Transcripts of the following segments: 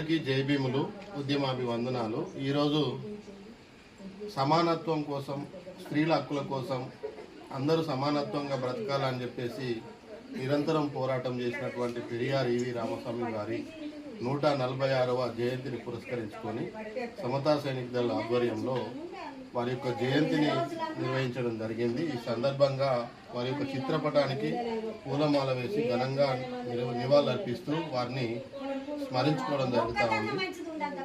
అందరికీ జై భీములు ఉద్యమాభివందనాలు. ఈరోజు సమానత్వం కోసం స్త్రీల హక్కుల కోసం అందరూ సమానత్వంగా బ్రతకాలని చెప్పేసి నిరంతరం పోరాటం చేసినటువంటి పెరియార్ ఈవి రామస్వామి గారి నూట నలభై ఆరవ జయంతిని పురస్కరించుకొని సమతా సైనిక దళ ఆధ్వర్యంలో వారి యొక్క జయంతిని నిర్వహించడం జరిగింది. ఈ సందర్భంగా వారి యొక్క చిత్రపటానికి పూలమాల వేసి ఘనంగా నివాళులర్పిస్తూ వారిని స్మరించుకోవడం జరుగుతూ ఉంది.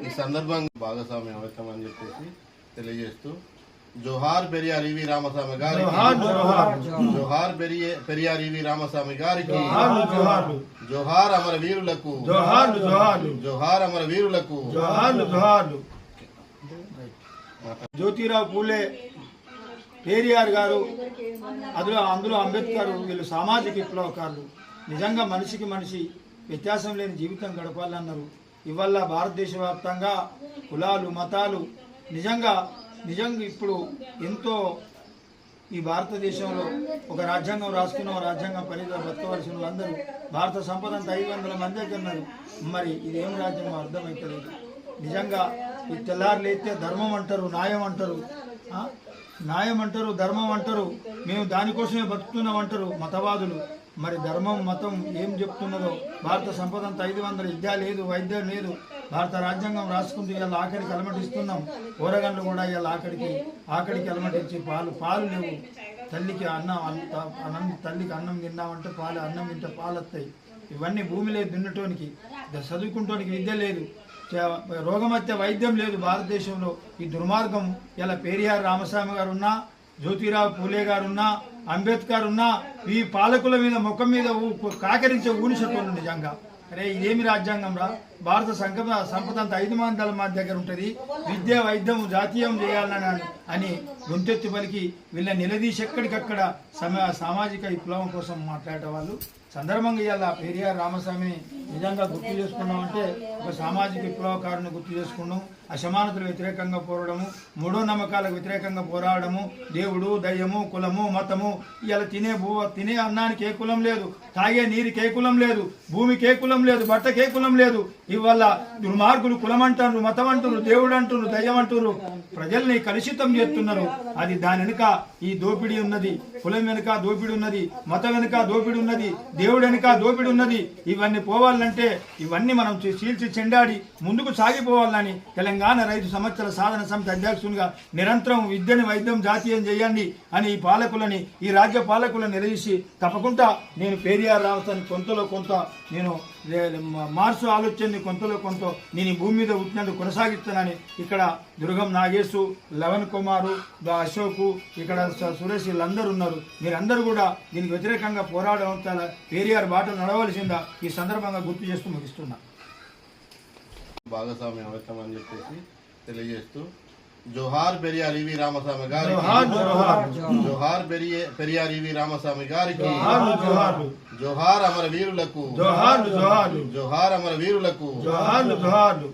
ఈ సందర్భంగా భాగస్వామ్యం అవుతాం అని చెప్పేసి తెలియజేస్తూ జోహార్ పెరియార్ ఈవి రామస్వామి గారికి జోహార్ పెరియ- పెరియార్ ఈవి రామస్వామి గారికి జోహార్ అమర వీరులకు జోహార్ అమర వీరులకు జ్యోతిరావు పూలే పేరియార్ గారు అందులో అందులో అంబేద్కర్ వీళ్ళు సామాజిక విప్లవకారులు. నిజంగా మనిషికి మనిషి వ్యత్యాసం లేని జీవితం గడపాలన్నారు. ఇవల్ల భారతదేశ వ్యాప్తంగా కులాలు మతాలు నిజంగా నిజంగా ఇప్పుడు ఎంతో ఈ భారతదేశంలో ఒక రాజ్యాంగం రాసుకున్న రాజ్యాంగం పరిధిలో బతకవలసిన వాళ్ళందరూ భారత సంపద అంతా ఐదు వందల మంది ఉన్నారు. మరి ఇదేం రాజ్యాంగం అర్థమవుతలేదు నిజంగా ఈ తెల్లారులైతే ధర్మం అంటారు న్యాయం అంటారు. న్యాయం అంటారు ధర్మం అంటారు. మేము దానికోసమే బతుకుతున్నాం అంటారు మతవాదులు. మరి ధర్మం మతం ఏం చెప్తున్నదో భారత సంపద అంతా ఐదు వందల విద్య లేదు వైద్యం లేదు. భారత రాజ్యాంగం రాసుకుంటూ ఇవాళ ఆఖరికి అలమటిస్తున్నాం ఊరగండ్లు కూడా ఇవాళ ఆఖరికి ఆఖరికి అలమటించి పాలు పాలు లేవు. తల్లికి అన్నం అంత అన్నం తల్లికి అన్నం తిన్నామంటే పాలు అన్నం తింటే పాలు వస్తాయి. ఇవన్నీ భూమి లేదు దున్నటోనికి చదువుకుంటోనికి విద్య లేదు. చ- రోగమత్య వైద్యం లేదు. భారతదేశంలో ఈ దుర్మార్గం ఇలా పేరియార్ రామస్వామి గారు ఉన్నా జ్యోతిరావు పూలే గారు ఉన్నా అంబేద్కర్ ఉన్నా ఈ పాలకుల మీద ముఖం మీద కాకరించే ఊనిసత్వం నిజంగా. అరే ఇదేమి రాజ్యాంగం రా? భారత సంపద సంపద అంతా ఐదు మందల మా దగ్గర ఉంటుంది. విద్య వైద్యం జాతీయం చేయాలని అని గొంతెత్తి పలికి వీళ్ళని నిలదీసి ఎక్కడికక్కడ సమ సామాజిక విప్లవం కోసం మాట్లాడే వాళ్ళు. సందర్భంగా ఇవాళ పెరియార్ రామస్వామిని నిజంగా గుర్తు చేసుకున్నామంటే ఒక సామాజిక విప్లవకారుని గుర్తు చేసుకున్నాం అసమానతలు వ్యతిరేకంగా పోరాడము మూఢో నమ్మకాలకు వ్యతిరేకంగా పోరాడము దేవుడు దయ్యము కులము మతము ఇలా తినే భూ తినే అన్నానికి ఏ కులం లేదు. తాగే నీరుకి ఏ కులం లేదు. భూమికి ఏ కులం లేదు. బట్టకే కులం లేదు. ఇవల్ల దుర్మార్గులు కులం అంటారు మతం అంటున్నారు దేవుడు అంటున్నారు దయ్యం అంటున్నారు ప్రజల్ని కలుషితం చేస్తున్నారు. అది దాని వెనుక ఈ దోపిడీ ఉన్నది. కులం వెనుక దోపిడీ ఉన్నది. మతం వెనుక దోపిడీ ఉన్నది. దేవుడు వెనుక దోపిడీ ఉన్నది. ఇవన్నీ పోవాలంటే ఇవన్నీ మనం చీల్చి చెండాడి ముందుకు సాగిపోవాలని తెలంగాణ రైతు సంవత్సర సాధన సమితి అధ్యక్షునిగా నిరంతరం విద్యని వైద్యం జాతీయం చేయండి అని ఈ పాలకులని ఈ రాజ్య పాలకులను నిలదీసి తప్పకుండా నేను పేరియార్ రావతాన్ని కొంతలో కొంత నేను మార్సు ఆలోచనని కొంతలో కొంత నేను ఈ భూమి మీద పుట్టినందుకు కొనసాగిస్తానని ఇక్కడ దుర్గం నాగేశు లవన్ కుమారు ద అశోకు ఇక్కడ స- సురేష్ వీళ్ళందరూ ఉన్నారు. మీరందరూ కూడా దీనికి వ్యతిరేకంగా పోరాడడం చాలా పేరియార్ బాట నడవలసిందా ఈ సందర్భంగా గుర్తు చేస్తూ ముగిస్తున్నా. భాగస్వామ్యం అవసరం అని చెప్పేసి తెలియజేస్తూ జోహార్ పెరియార్ ఈవి రామస్వామి గారికి జోహార్ జోహార్ జోహార్ పెరియ- పెరియార్ ఈవి రామస్వామి గారికి జోహార్లు జోహార్లు జోహార్ అమర వీరులకు జోహార్లు జోహార్లు జోహార్ అమర వీరులకు జోహార్లు జోహార్లు